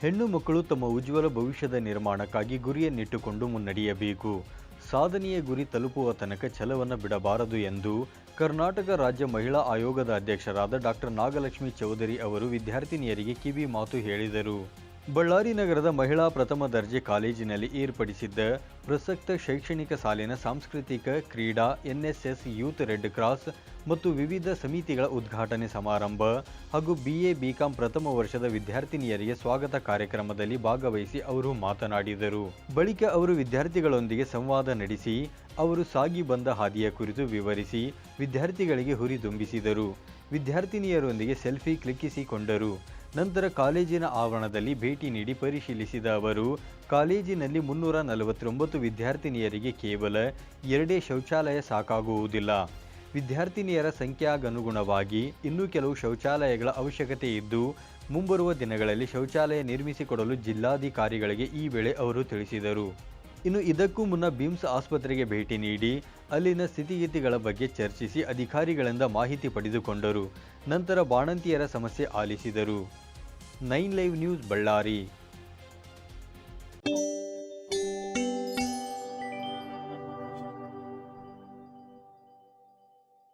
ಹೆಣ್ಣು ಮಕ್ಕಳು ತಮ್ಮ ಉಜ್ವಲ ಭವಿಷ್ಯದ ನಿರ್ಮಾಣಕ್ಕಾಗಿ ಗುರಿಯನ್ನಿಟ್ಟುಕೊಂಡು ಮುನ್ನಡೆಯಬೇಕು. ಸಾಧನೆಯ ಗುರಿ ತಲುಪುವ ತನಕ ಛಲವನ್ನು ಬಿಡಬಾರದು ಎಂದು ಕರ್ನಾಟಕ ರಾಜ್ಯ ಮಹಿಳಾ ಆಯೋಗದ ಅಧ್ಯಕ್ಷರಾದ ಡಾಕ್ಟರ್ ನಾಗಲಕ್ಷ್ಮಿ ಚೌಧರಿ ಅವರು ವಿದ್ಯಾರ್ಥಿನಿಯರಿಗೆ ಕಿವಿ ಮಾತು ಹೇಳಿದರು. ಬಳ್ಳಾರಿ ನಗರದ ಮಹಿಳಾ ಪ್ರಥಮ ದರ್ಜೆ ಕಾಲೇಜಿನಲ್ಲಿ ಏರ್ಪಡಿಸಿದ್ದ ಪ್ರಸಕ್ತ ಶೈಕ್ಷಣಿಕ ಸಾಲಿನ ಸಾಂಸ್ಕೃತಿಕ ಕ್ರೀಡಾ, ಎನ್ಎಸ್ಎಸ್, ಯೂತ್ ರೆಡ್ ಕ್ರಾಸ್ ಮತ್ತು ವಿವಿಧ ಸಮಿತಿಗಳ ಉದ್ಘಾಟನೆ ಸಮಾರಂಭ ಹಾಗೂ ಬಿಎ ಬಿಕಾಂ ಪ್ರಥಮ ವರ್ಷದ ವಿದ್ಯಾರ್ಥಿನಿಯರಿಗೆ ಸ್ವಾಗತ ಕಾರ್ಯಕ್ರಮದಲ್ಲಿ ಭಾಗವಹಿಸಿ ಅವರು ಮಾತನಾಡಿದರು. ಬಳಿಕ ಅವರು ವಿದ್ಯಾರ್ಥಿಗಳೊಂದಿಗೆ ಸಂವಾದ ನಡೆಸಿ, ಅವರು ಸಾಗಿ ಬಂದ ಹಾದಿಯ ಕುರಿತು ವಿವರಿಸಿ, ವಿದ್ಯಾರ್ಥಿಗಳಿಗೆ ಹುರಿದುಂಬಿಸಿದರು. ವಿದ್ಯಾರ್ಥಿನಿಯರೊಂದಿಗೆ ಸೆಲ್ಫಿ ಕ್ಲಿಕ್ಕಿಸಿಕೊಂಡರು. ನಂತರ ಕಾಲೇಜಿನ ಆವರಣದಲ್ಲಿ ಭೇಟಿ ನೀಡಿ ಪರಿಶೀಲಿಸಿದ ಅವರು, ಕಾಲೇಜಿನಲ್ಲಿ ಮುನ್ನೂರ ನಲವತ್ತೊಂಬತ್ತು ವಿದ್ಯಾರ್ಥಿನಿಯರಿಗೆ ಕೇವಲ ಎರಡೇ ಶೌಚಾಲಯ ಸಾಕಾಗುವುದಿಲ್ಲ. ವಿದ್ಯಾರ್ಥಿನಿಯರ ಸಂಖ್ಯಾಗನುಗುಣವಾಗಿ ಇನ್ನೂ ಕೆಲವು ಶೌಚಾಲಯಗಳ ಅವಶ್ಯಕತೆ ಇದ್ದು, ಮುಂಬರುವ ದಿನಗಳಲ್ಲಿ ಶೌಚಾಲಯ ನಿರ್ಮಿಸಿಕೊಡಲು ಜಿಲ್ಲಾಧಿಕಾರಿಗಳಿಗೆ ಈ ವೇಳೆ ಅವರು ತಿಳಿಸಿದರು. ಇನ್ನು ಇದಕ್ಕೂ ಮುನ್ನ ಬಿಮ್ಸ್ ಆಸ್ಪತ್ರೆಗೆ ಭೇಟಿ ನೀಡಿ, ಅಲ್ಲಿನ ಸ್ಥಿತಿಗತಿಗಳ ಬಗ್ಗೆ ಚರ್ಚಿಸಿ ಅಧಿಕಾರಿಗಳಿಂದ ಮಾಹಿತಿ ಪಡೆದುಕೊಂಡರು. ನಂತರ ಬಾಣಂತಿಯರ ಸಮಸ್ಯೆ ಆಲಿಸಿದರು. Nine live news Ballari